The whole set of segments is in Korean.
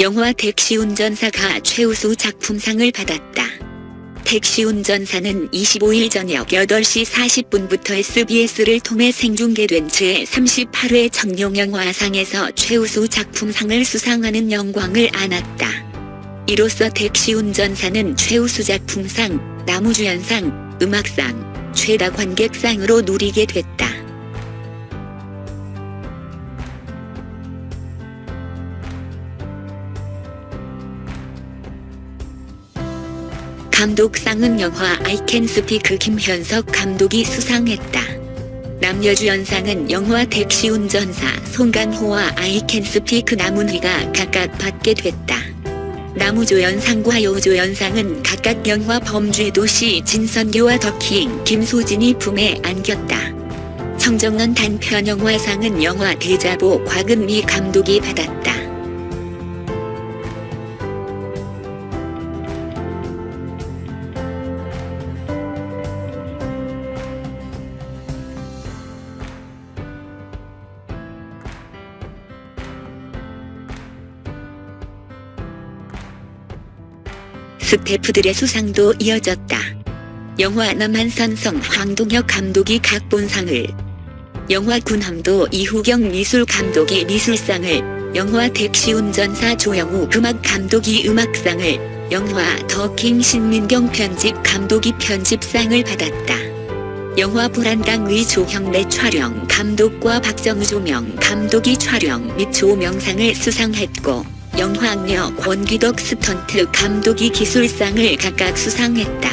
영화 택시 운전사가 최우수 작품상을 받았다. 택시 운전사는 25일 저녁 8시 40분부터 SBS를 통해 생중계된 제38회 청룡영화상에서 최우수 작품상을 수상하는 영광을 안았다. 이로써 택시 운전사는 최우수 작품상, 나무주연상, 음악상, 최다 관객상으로 누리게 됐다. 감독상은 영화 I Can Speak 김현석 감독이 수상했다. 남여주연상은 영화 택시 운전사 송강호와 Can Speak 남은휘가 각각 받게 됐다. 나무조연상과 여우조연상은 각각 영화 범죄도시 진선규와 더킹 김소진이 품에 안겼다. 청정원 단편영화상은 영화 대자보 곽은미 감독이 받았다. 스태프들의 수상도 이어졌다. 영화 남한산성 황동혁 감독이 각본상을, 영화 군함도 이후경 미술 감독이 미술상을, 영화 택시 운전사 조영우 음악 감독이 음악상을, 영화 더킹 신민경 편집 감독이 편집상을 받았다. 영화 불안당의 조형래 촬영 감독과 박정우 조명 감독이 촬영 및 조명상을 수상했고 영화악녀 권귀덕 스턴트 감독이 기술상을 각각 수상했다.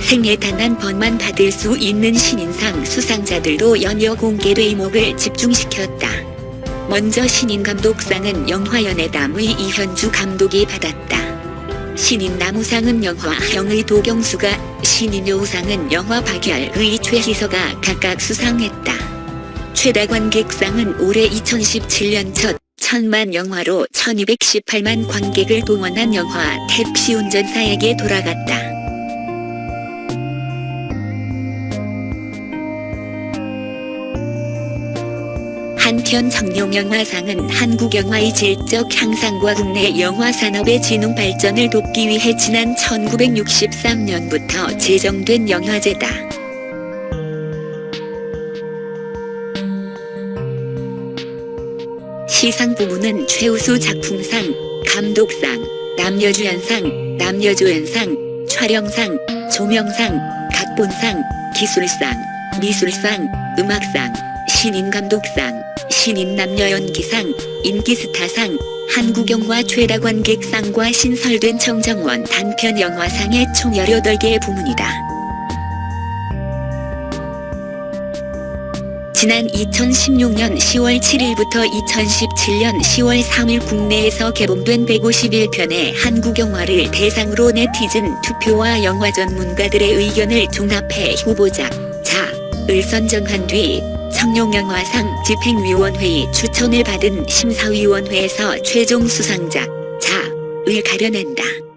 생애 단 한 번만 받을 수 있는 신인상 수상자들로 연이어 공개 의목을 집중시켰다. 먼저 신인 감독상은 영화연의 담의 이현주 감독이 받았다. 신인 나무상은 영화 형의 도경수가, 신인 여우상은 영화 박열의 최희서가 각각 수상했다. 최다 관객상은 올해 2017년 첫 천만 영화로 1218만 관객을 동원한 영화 택시 운전사에게 돌아갔다. 한편 청룡영화상은 한국영화의 질적 향상과 국내 영화 산업의 진흥 발전을 돕기 위해 지난 1963년부터 제정된 영화제다. 시상 부문은 최우수 작품상, 감독상, 남여주연상, 남여조연상, 촬영상, 조명상, 각본상, 기술상, 미술상, 음악상, 신인 감독상, 신인 남녀 연기상, 인기스타상, 한국영화 최다 관객상과 신설된 청정원 단편 영화상의 총 18개의 부문이다. 지난 2016년 10월 7일부터 2017년 10월 3일 국내에서 개봉된 151편의 한국 영화를 대상으로 네티즌 투표와 영화 전문가들의 의견을 종합해 후보작 자을 선정한 뒤 청룡영화상 집행위원회의 추천을 받은 심사위원회에서 최종 수상작 자을 가려낸다.